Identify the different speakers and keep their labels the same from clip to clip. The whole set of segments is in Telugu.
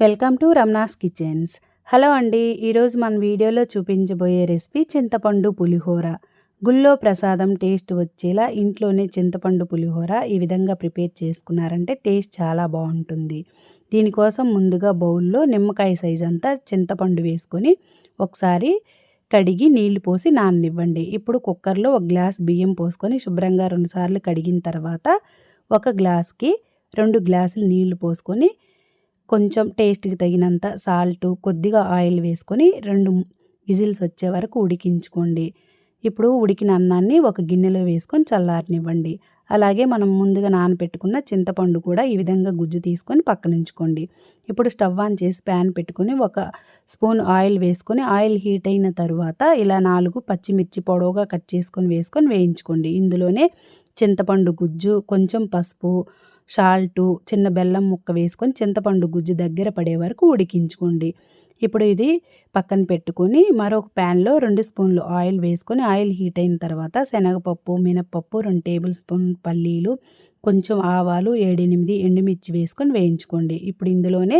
Speaker 1: Welcome to Ramana's kitchens. Hello అండి ఈరోజు మన వీడియోలో చూపించబోయే రెసిపీ చింతపండు పులిహోర. గుళ్ళో ప్రసాదం టేస్ట్ వచ్చేలా ఇంట్లోనే చింతపండు పులిహోర ఈ విధంగా ప్రిపేర్ చేసుకున్నారంటే టేస్ట్ చాలా బాగుంటుంది. దీనికోసం ముందుగా బౌల్లో నిమ్మకాయ సైజ్ అంతా చింతపండు వేసుకొని ఒకసారి కడిగి నీళ్ళు పోసి నాననివ్వండి. ఇప్పుడు కుక్కర్లో ఒక గ్లాస్ బియ్యం పోసుకొని శుభ్రంగా రెండుసార్లు కడిగిన తర్వాత ఒక గ్లాస్కి రెండు గ్లాసులు నీళ్ళు పోసుకొని కొంచెం టేస్ట్కి తగినంత సాల్ట్ కొద్దిగా ఆయిల్ వేసుకొని రెండు విజిల్స్ వచ్చే వరకు ఉడికించుకోండి. ఇప్పుడు ఉడికిన అన్నాన్ని ఒక గిన్నెలో వేసుకొని చల్లారనివ్వండి. అలాగే మనం ముందుగా నానబెట్టుకున్న చింతపండు కూడా ఈ విధంగా గుజ్జు తీసుకొని పక్కనుంచుకోండి ఇప్పుడు స్టవ్ ఆన్ చేసి ప్యాన్ పెట్టుకొని ఒక స్పూన్ ఆయిల్ వేసుకొని ఆయిల్ హీట్ అయిన తర్వాత ఇలా నాలుగు పచ్చిమిర్చి పొడవుగా కట్ చేసుకొని వేసుకొని వేయించుకోండి. ఇందులోనే చింతపండు గుజ్జు కొంచెం పసుపు షాల్టు చిన్న బెల్లం ముక్క వేసుకొని చింతపండు గుజ్జు దగ్గర పడే వరకు ఉడికించుకోండి. ఇప్పుడు ఇది పక్కన పెట్టుకొని మరొక ప్యాన్లో రెండు స్పూన్లు ఆయిల్ వేసుకొని ఆయిల్ హీట్ అయిన తర్వాత శనగపప్పు మినప్పప్పు రెండు టేబుల్ స్పూన్ పల్లీలు కొంచెం ఆవాలు ఏడెనిమిది ఎండుమిర్చి వేసుకొని వేయించుకోండి. ఇప్పుడు ఇందులోనే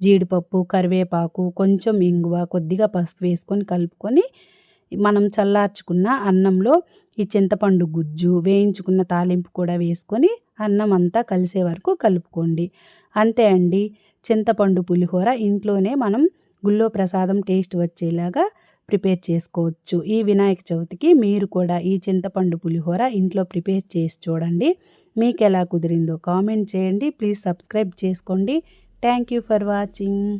Speaker 1: జీడిపప్పు కరివేపాకు కొంచెం ఇంగువ కొద్దిగా పసుపు వేసుకొని కలుపుకొని మనం చల్లార్చుకున్న అన్నంలో ఈ చింతపండు గుజ్జు వేయించుకున్న తాలింపు కూడా వేసుకొని అన్నం అంతా కలిసే వరకు కలుపుకోండి. అంతే అండి. చింతపండు పులిహోర ఇంట్లోనే మనం గుళ్ళో ప్రసాదం టేస్ట్ వచ్చేలాగా ప్రిపేర్ చేసుకోవచ్చు. ఈ వినాయక చవితికి మీరు కూడా ఈ చింతపండు పులిహోర ఇంట్లో ప్రిపేర్ చేసి చూడండి. మీకు ఎలా కుదిరిందో కామెంట్ చేయండి. ప్లీజ్ సబ్స్క్రైబ్ చేసుకోండి. Thank you for watching.